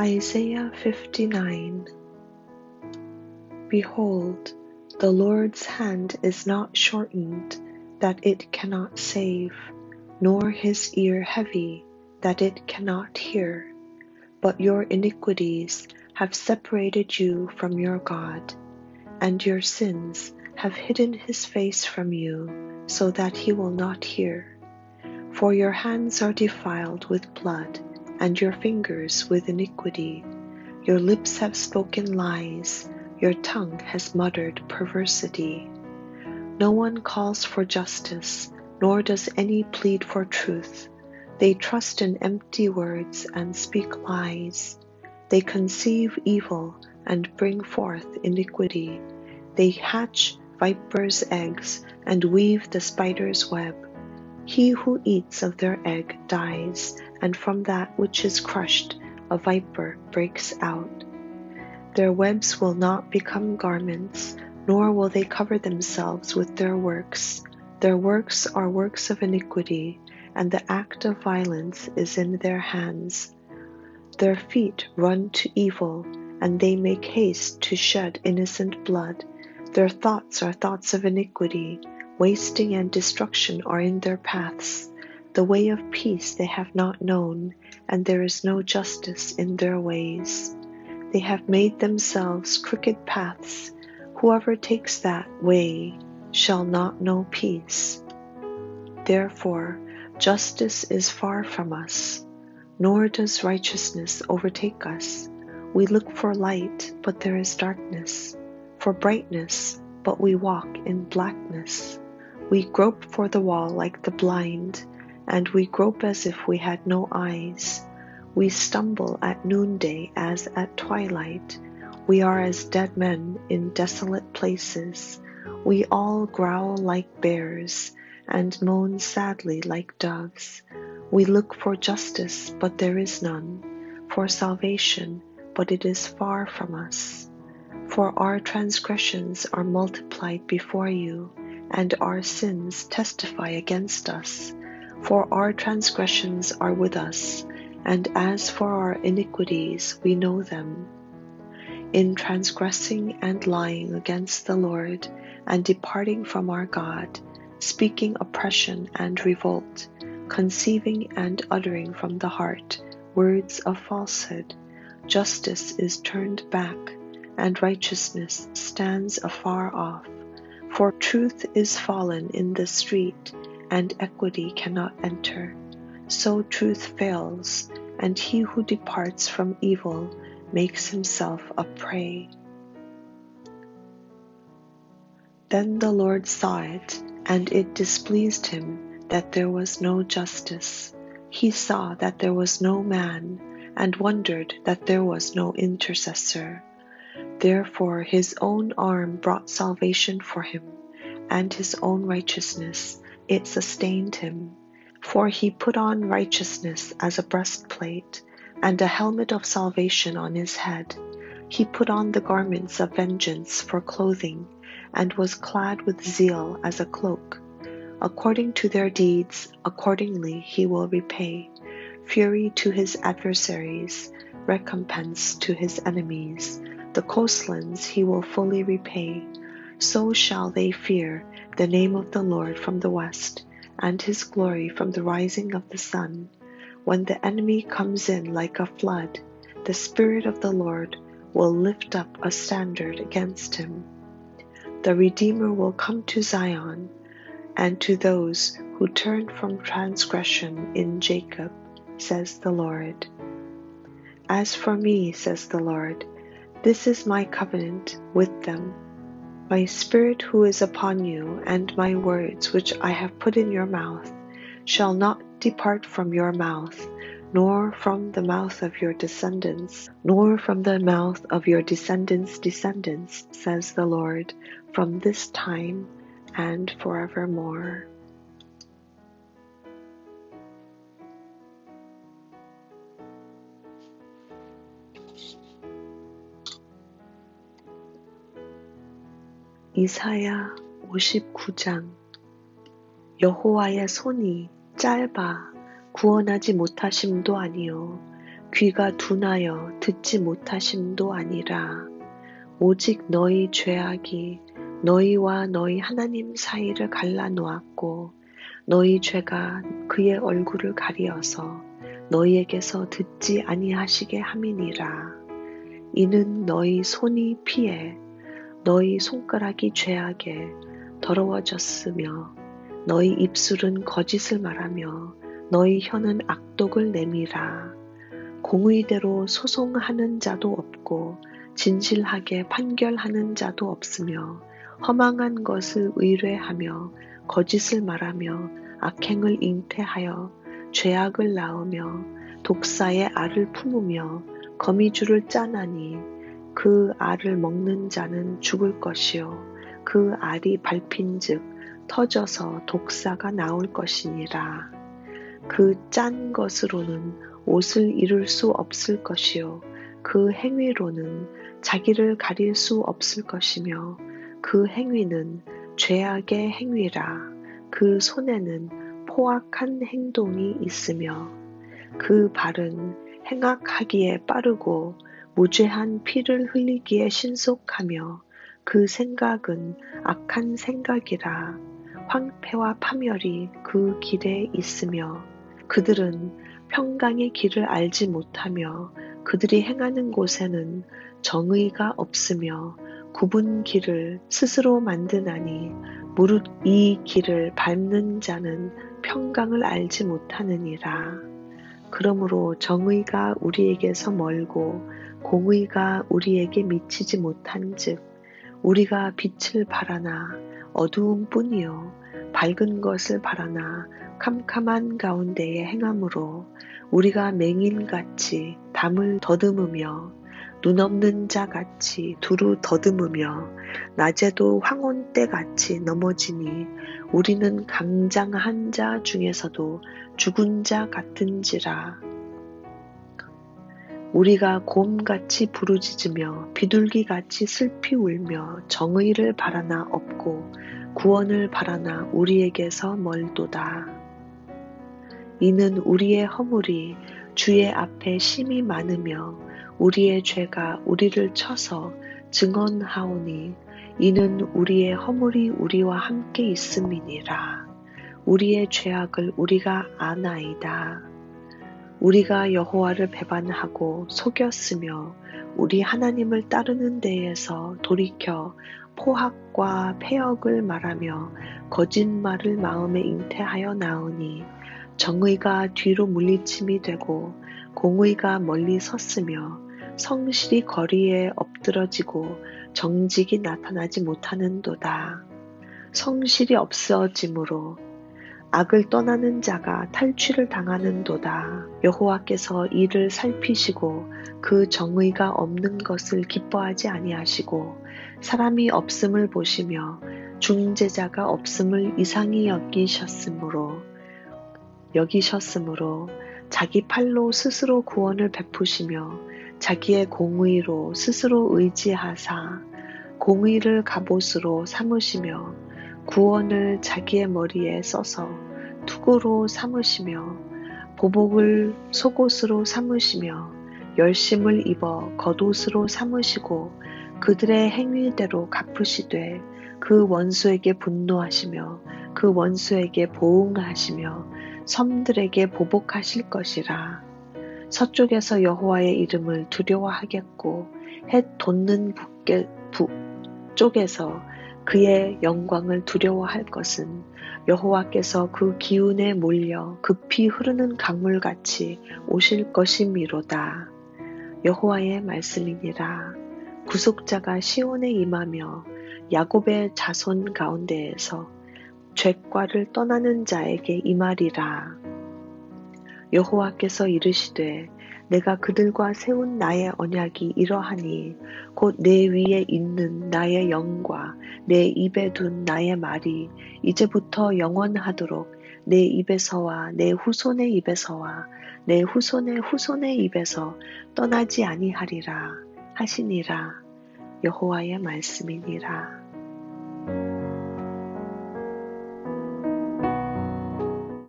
Isaiah 59 Behold, the Lord's hand is not shortened, that it cannot save, nor his ear heavy, that it cannot hear. But your iniquities have separated you from your God, and your sins have hidden his face from you, so that he will not hear. For your hands are defiled with blood and your fingers with iniquity. Your lips have spoken lies, your tongue has muttered perversity. No one calls for justice, nor does any plead for truth. They trust in empty words and speak lies. They conceive evil and bring forth iniquity. They hatch vipers' eggs and weave the spider's web. He who eats of their egg dies, and from that which is crushed a viper breaks out. Their webs will not become garments, nor will they cover themselves with their works. Their works are works of iniquity, and the act of violence is in their hands. Their feet run to evil, and they make haste to shed innocent blood. Their thoughts are thoughts of iniquity Wasting and destruction are in their paths. The way of peace they have not known, and there is no justice in their ways. They have made themselves crooked paths. Whoever takes that way shall not know peace. Therefore, justice is far from us, nor does righteousness overtake us. We look for light, but there is darkness, for brightness, but we walk in blackness. We grope for the wall like the blind, and we grope as if we had no eyes. We stumble at noonday as at twilight. We are as dead men in desolate places. We all growl like bears and moan sadly like doves. We look for justice, but there is none, for salvation, but it is far from us. For our transgressions are multiplied before you and our sins testify against us. For our transgressions are with us, and as for our iniquities, we know them. In transgressing and lying against the Lord, and departing from our God, speaking oppression and revolt, conceiving and uttering from the heart words of falsehood, justice is turned back, and righteousness stands afar off. For truth is fallen in the street, and equity cannot enter. So truth fails, and he who departs from evil makes himself a prey. Then the Lord saw it, and it displeased him that there was no justice. He saw that there was no man, and wondered that there was no intercessor. Therefore his own arm brought salvation for him, and his own righteousness, it sustained him. For he put on righteousness as a breastplate, and a helmet of salvation on his head. He put on the garments of vengeance for clothing, and was clad with zeal as a cloak. According to their deeds, accordingly he will repay fury to his adversaries, recompense to his enemies the coastlands he will fully repay. So shall they fear the name of the Lord from the west, and his glory from the rising of the sun. When the enemy comes in like a flood, the Spirit of the Lord will lift up a standard against him. The Redeemer will come to Zion, and to those who turn from transgression in Jacob, says the Lord. As for me, says the Lord, this is my covenant with them. My Spirit who is upon you, and my words which I have put in your mouth, shall not depart from your mouth, nor from the mouth of your descendants, nor from the mouth of your descendants' descendants, says the Lord, from this time and forevermore. 이사야 59장 여호와의 손이 짧아 구원하지 못하심도 아니요 귀가 둔하여 듣지 못하심도 아니라 오직 너희 죄악이 너희와 너희 하나님 사이를 갈라놓았고 너희 죄가 그의 얼굴을 가리어서 너희에게서 듣지 아니하시게 함이니라. 이는 너희 손이 피해 너희 손가락이 죄악에 더러워졌으며 너희 입술은 거짓을 말하며 너희 혀는 악독을 내밀라. 공의대로 소송하는 자도 없고 진실하게 판결하는 자도 없으며 허망한 것을 의뢰하며 거짓을 말하며 악행을 잉태하여 죄악을 낳으며 독사의 알을 품으며 거미줄을 짜나니 그 알을 먹는 자는 죽을 것이요. 그 알이 밟힌즉 터져서 독사가 나올 것이니라. 그 짠 것으로는 옷을 이룰 수 없을 것이요. 그 행위로는 자기를 가릴 수 없을 것이며 그 행위는 죄악의 행위라. 그 손에는 포악한 행동이 있으며 그 발은 행악하기에 빠르고 무죄한 피를 흘리기에 신속하며 그 생각은 악한 생각이라 황폐와 파멸이 그 길에 있으며 그들은 평강의 길을 알지 못하며 그들이 행하는 곳에는 정의가 없으며 굽은 길을 스스로 만드나니 무릇 이 길을 밟는 자는 평강을 알지 못하느니라. 그러므로 정의가 우리에게서 멀고 공의가 우리에게 미치지 못한즉 우리가 빛을 바라나 어두움 뿐이요. 밝은 것을 바라나 캄캄한 가운데에 행함으로 우리가 맹인같이 담을 더듬으며 눈 없는 자 같이 두루 더듬으며 낮에도 황혼 때 같이 넘어지니 우리는 강장한 자 중에서도 죽은 자 같은지라 우리가 곰같이 부르짖으며 비둘기같이 슬피 울며 정의를 바라나 없고 구원을 바라나 우리에게서 멀도다. 이는 우리의 허물이 주의 앞에 심이 많으며 우리의 죄가 우리를 쳐서 증언하오니 이는 우리의 허물이 우리와 함께 있음이니라. 우리의 죄악을 우리가 아나이다. 우리가 여호와를 배반하고 속였으며 우리 하나님을 따르는 데에서 돌이켜 포악과 폐역을 말하며 거짓말을 마음에 잉태하여 나오니 정의가 뒤로 물리침이 되고 공의가 멀리 섰으며 성실이 거리에 엎드러지고 정직이 나타나지 못하는도다. 성실이 없어지므로 악을 떠나는 자가 탈취를 당하는도다. 여호와께서 이를 살피시고 그 정의가 없는 것을 기뻐하지 아니하시고 사람이 없음을 보시며 중재자가 없음을 이상히 여기셨으므로 여기셨으므로 자기 팔로 스스로 구원을 베푸시며 자기의 공의로 스스로 의지하사 공의를 갑옷으로 삼으시며 구원을 자기의 머리에 써서 투구로 삼으시며 보복을 속옷으로 삼으시며 열심을 입어 겉옷으로 삼으시고 그들의 행위대로 갚으시되 그 원수에게 분노하시며 그 원수에게 보응하시며 섬들에게 보복하실 것이라. 서쪽에서 여호와의 이름을 두려워하겠고 해 돋는 북쪽에서 그의 영광을 두려워할 것은 여호와께서 그 기운에 몰려 급히 흐르는 강물같이 오실 것이미로다. 여호와의 말씀이니라. 구속자가 시온에 임하며 야곱의 자손 가운데에서 죄과를 떠나는 자에게 임하리라. 여호와께서 이르시되 내가 그들과 세운 나의 언약이 이러하니 곧 내 위에 있는 나의 영과 내 입에 둔 나의 말이 이제부터 영원하도록 내 입에서와 내 후손의 입에서와 내 후손의 후손의 입에서 떠나지 아니하리라 하시니라 여호와의 말씀이니라.